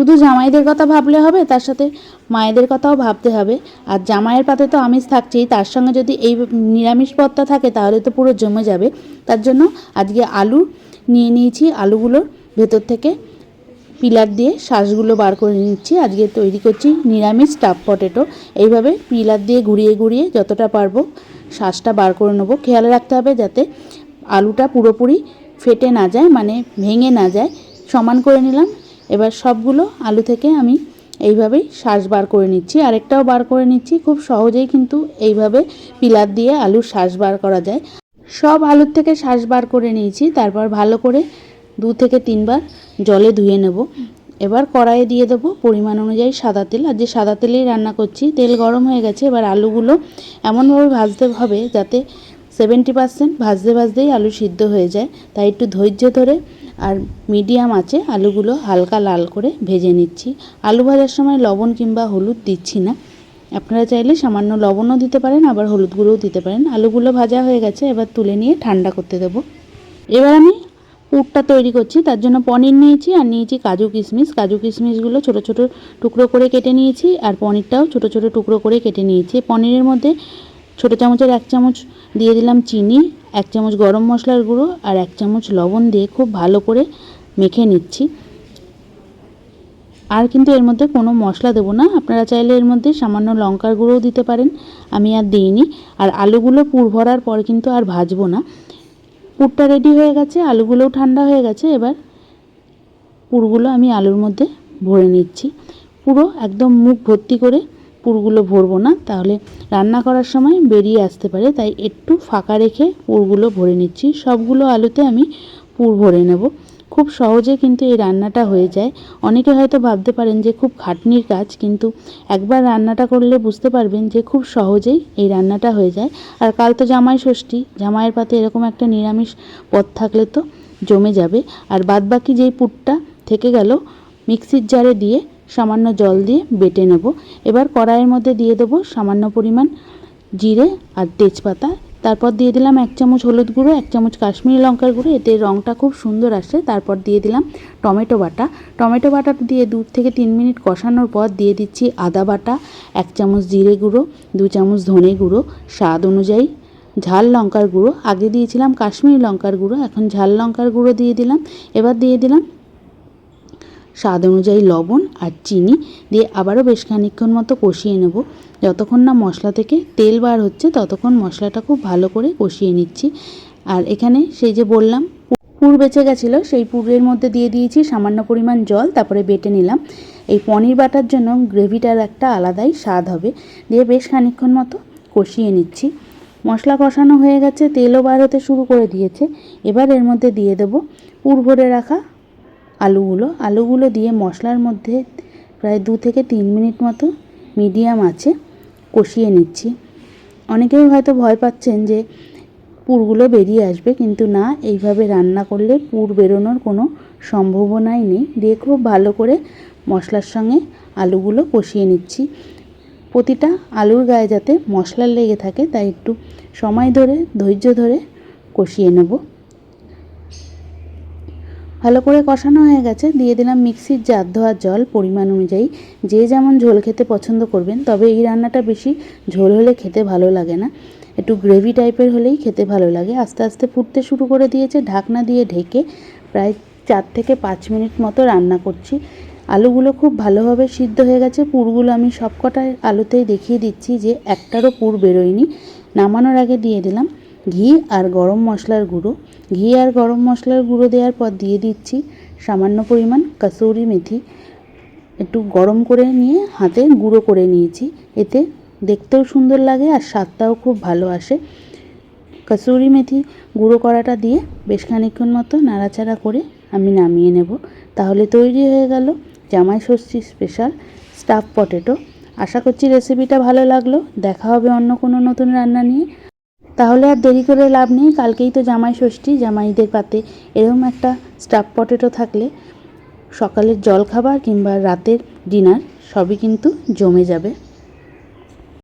শুধু জামাইদের কথা ভাবলে হবে, তার সাথে মায়েদের কথাও ভাবতে হবে। আর জামাইয়ের পাতে তো আমিষ থাকছেই, তার সঙ্গে যদি এই নিরামিষ পদটা থাকে, তাহলে তো পুরো জমে যাবে। তার জন্য আজকে আলু নিয়ে নিয়েছি আলুগুলোর ভেতর থেকে পিলার দিয়ে শ্বাসগুলো বার করে নিচ্ছি। আজকে তৈরি করছি নিরামিষ স্টাফ পটেটো। এইভাবে পিলার দিয়ে ঘুরিয়ে ঘুরিয়ে যতটা পারব শ্বাসটা বার করে নেব। খেয়াল রাখতে হবে যাতে আলুটা পুরোপুরি ফেটে না যায় মানে ভেঙে না যায়। সমান করে নিলাম। এবার সবগুলো আলু থেকে আমি এইভাবেই শ্বাস বার করে নিচ্ছি। আরেকটাও বার করে নিচ্ছি, খুব সহজেই কিন্তু এইভাবে পিলার দিয়ে আলুর শ্বাস বার করা যায়। সব আলুর থেকে শ্বাস বার করে নিয়েছি, তারপর ভালো করে দু থেকে তিনবার জলে ধুয়ে নেব। এবার কড়াইয়ে দিয়ে দেবো পরিমাণ অনুযায়ী সাদা তেল। আর যে সাদা তেলেই রান্না করছি, তেল গরম হয়ে গেছে, এবার আলুগুলো এমনভাবে ভাজতে হবে যাতে সেভেন্টি পার্সেন্ট ভাজতে ভাজতেই আলু সিদ্ধ হয়ে যায়। তাই একটু ধৈর্য ধরে আর মিডিয়াম আছে আলুগুলো হালকা লাল করে ভেজে নিচ্ছি। আলু ভাজার সময় লবণ কিংবা হলুদ দিচ্ছি না। আপনারা চাইলে সামান্য লবণও দিতে পারেন, আবার হলুদ গুঁড়োও দিতে পারেন। আলুগুলো ভাজা হয়ে গেছে, এবার তুলে নিয়ে ঠান্ডা করতে দেবো। এবার আমি পুরটা তৈরি করছি, তার জন্য পনির নিয়েছি আর নিয়েছি কাজু কিশমিশ। কাজু কিশমিশগুলো ছোট ছোট টুকরো করে কেটে নিয়েছি আর পনিরটাও ছোট ছোট টুকরো করে কেটে নিয়েছি। পনিরের মধ্যে ছোটো চামচের এক চামচ দিয়ে দিলাম চিনি, এক চামচ গরম মশলার গুঁড়ো আর এক চামচ লবণ দিয়ে খুব ভালো করে মেখে নিচ্ছি। আর কিন্তু এর মধ্যে কোনো মশলা দেবো না। আপনারা চাইলে এর মধ্যে সামান্য লঙ্কার গুঁড়োও দিতে পারেন। আমি আর দিইনি। আর আলুগুলো পুর ভরার পর কিন্তু আর ভাজবো না। পুরটা রেডি হয়ে গেছে, আলুগুলোও ঠান্ডা হয়ে গেছে। এবার পুরগুলো আমি আলুর মধ্যে ভরে নিচ্ছি। পুরো একদম মুখ ভর্তি করে পুরগুলো ভরবো না, তাহলে রান্না করার সময় বেরিয়ে আসতে পারে, তাই একটু ফাঁকা রেখে পুরগুলো ভরে নিচ্ছি। সবগুলো আলুতে আমি পুর ভরে নেব। খুব সহজে কিন্তু এই রান্নাটা হয়ে যায়। অনেকে হয়তো ভাবতে পারেন যে খুব খাটনির কাজ, কিন্তু একবার রান্নাটা করলে বুঝতে পারবেন যে খুব সহজেই এই রান্নাটা হয়ে যায়। আর কাল তো জামাই ষষ্ঠী, জামাইয়ের পাতে এরকম একটা নিরামিষ পদ থাকলে তো জমে যাবে। আর বাদবাকি যেই পুরটা থেকে গেল, মিক্সির জারে দিয়ে সামান্য জল দিয়ে বেটে নেব। এবার কড়াইয়ের মধ্যে দিয়ে দেবো সামান্য পরিমাণ জিরে আর তেজপাতা। তারপর দিয়ে দিলাম এক চামচ হলুদ গুঁড়ো, এক চামচ কাশ্মীরি লঙ্কার গুঁড়ো। এতে রঙটা খুব সুন্দর আসে। তারপর দিয়ে দিলাম টমেটো বাটা। টমেটো বাটা দিয়ে দু থেকে তিন মিনিট কষানোর পর দিয়ে দিচ্ছি আদা বাটা, এক চামচ জিরে গুঁড়ো, দু চামচ ধনে গুঁড়ো। স্বাদ অনুযায়ী ঝাল লঙ্কার গুঁড়ো। আগে দিয়েছিলাম কাশ্মীরি লঙ্কার গুঁড়ো, এখন ঝাল লঙ্কার গুঁড়ো দিয়ে দিলাম। এবার দিয়ে দিলাম স্বাদ অনুযায়ী লবণ আর চিনি দিয়ে আবারও বেশ খানিক্ষণ মতো কষিয়ে নেব। যতক্ষণ না মশলা থেকে তেল বার হচ্ছে, ততক্ষণ মশলাটা খুব ভালো করে কষিয়ে নিচ্ছি। আর এখানে সেই যে বললাম, পুর বেঁচে গেছিল, সেই পুরের মধ্যে দিয়ে দিয়েছি সামান্য পরিমাণ জল, তারপরে বেটে নিলাম। এই পনির বাটার জন্য গ্রেভিটার একটা আলাদাই স্বাদ হবে। দিয়ে বেশ খানিক্ষণ মতো কষিয়ে নিচ্ছি। মশলা কষানো হয়ে গেছে, তেলও বার হতে শুরু করে দিয়েছে। এবার এর মধ্যে দিয়ে দেবো পুর ভরে রাখা আলুগুলো। আলুগুলো দিয়ে মশলার মধ্যে প্রায় দু থেকে তিন মিনিট মতো মিডিয়াম আছে কষিয়ে নিচ্ছি। অনেকেই হয়তো ভয় পাচ্ছেন যে পুরগুলো বেরিয়ে আসবে, কিন্তু না, এইভাবে রান্না করলে পুর বেরোনোর কোনো সম্ভাবনাই নেই। দিয়ে খুব ভালো করে মশলার সঙ্গে আলুগুলো কষিয়ে নিচ্ছি। প্রতিটা আলুর গায়ে যাতে মশলা লেগে থাকে, তাই একটু সময় ধরে, ধৈর্য ধরে কষিয়ে নেব। ভালো করে কষানো হয়ে গেছে, দিয়ে দিলাম মিক্সির জার ধোয়ার জল পরিমাণ অনুযায়ী। যে যেমন ঝোল খেতে পছন্দ করবেন, তবে এই রান্নাটা বেশি ঝোল হলে খেতে ভালো লাগে না। একটু গ্রেভি টাইপের হলেই খেতে ভালো লাগে। আস্তে আস্তে ফুটতে শুরু করে দিয়েছে, ঢাকনা দিয়ে ঢেকে প্রায় চার থেকে পাঁচ মিনিট মতো রান্না করছি। আলুগুলো খুব ভালোভাবে সিদ্ধ হয়ে গেছে। পুরগুলো আমি সবকটা আলুতেই দেখিয়ে দিচ্ছি যে একটারও পুর বেরোয়নি। নামানোর আগে দিয়ে দিলাম। ঘি আর গরম মশলার গুঁড়ো। ঘি আর গরম মশলার গুঁড়ো দেওয়ার পর দিয়ে দিচ্ছি সামান্য পরিমাণ কাসৌরি মেথি। একটু গরম করে নিয়ে হাতে গুঁড়ো করে নিয়েছি। এতে দেখতেও সুন্দর লাগে আর স্বাদটাও খুব ভালো আসে। কাসুরি মেথি গুঁড়ো করাটা দিয়ে বেশ খানিক্ষণ মতো নাড়াচাড়া করে আমি নামিয়ে নেব। তাহলে তৈরি হয়ে গেল Jamai Sasthi special stuff potato. আশা করছি রেসিপিটা ভালো লাগল। দেখা হবে অন্য কোনো নতুন রান্না নিয়ে। তাহলে আর দেরি করে লাভ নেই, কালকেই তো জামাই ষষ্ঠী, জামাইদের পাতে এরকম একটা স্টাফ পটেটো থাকলে সকালের জলখাবার কিংবা রাতের ডিনার সবই কিন্তু জমে যাবে।